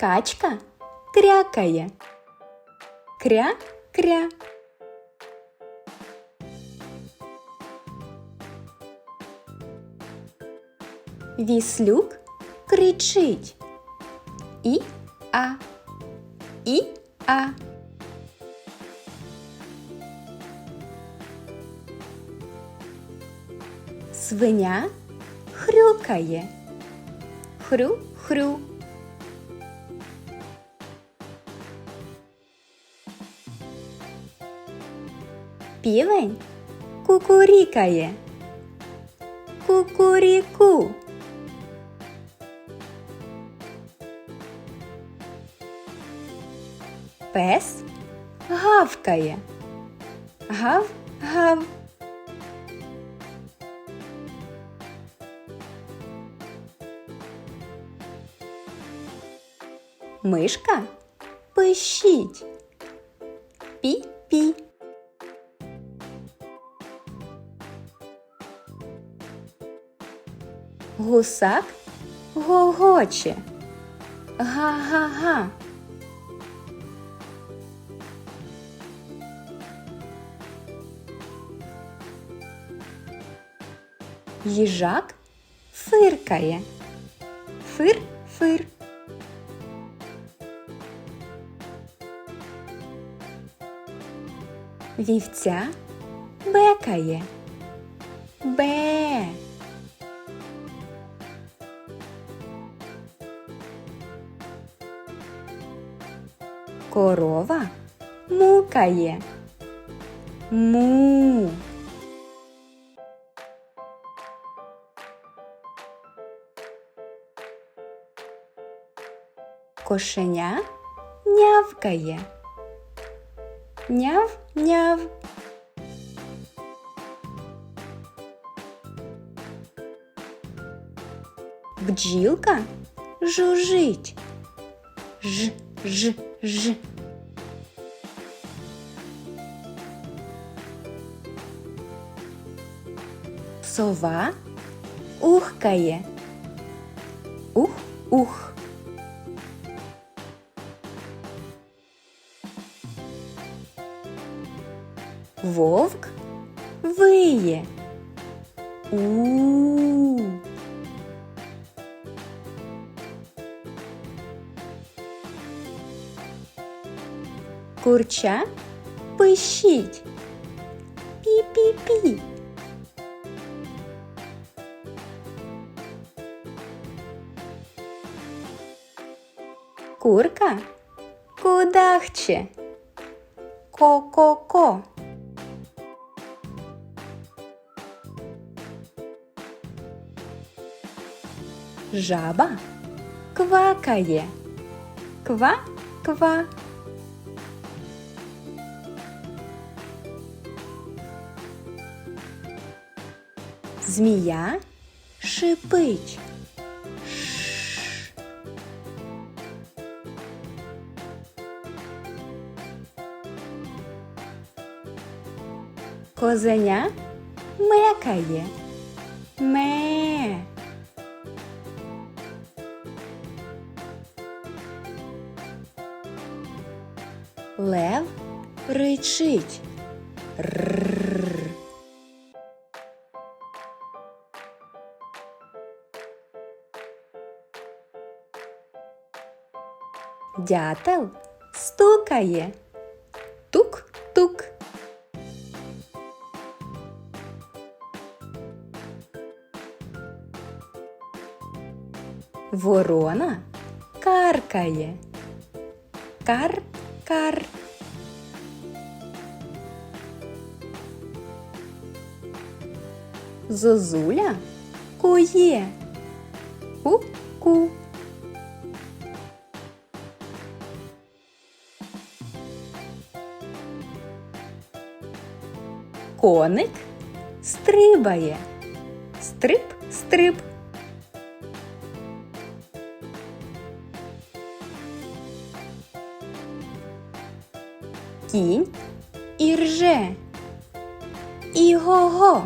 Качка крякає. Кря-кря. Віслюк кричить. І а. І а. Свиня хрюкає. Хрю-хрю. Півень кукурікає. Кукуріку. Пес гавкає. Гав-гав. Мишка пищить. Пі-пі. Гусак гогоче. Га-га-га. Їжак фиркає. Фир-фир. Вівця бекає. Бе. Корова мукає. Му. Кошеня нявкає. Няв-няв. Бджілка жужить. Ж-ж-ж. Сова ухкає. Ух-ух. Вовк виє. У. Курча пищить. Пі-пі-пі. Курка кудахче. Ко-ко-ко. Жаба квакає. Ква-ква. Змія шипить. Козеня мекає. Ме. Лев ричить. Рррр. Дятел стукає. Тук-тук. Ворона каркає. Кар-кар. Зозуля кує. Ку-ку. Коник стрибає. Стриб, стриб. Кінь ірже. Іго-го.